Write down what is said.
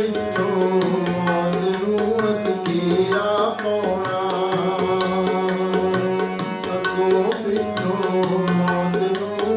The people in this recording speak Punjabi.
ਵਿੱਚੋਂ ਮੌਤ ਨੂੰ ਅਤਕੀਰਾ ਪਾਉਣਾ। ਅੱਗੋਂ ਪਿੱਛੋਂ ਮੌਤ ਨੂੰ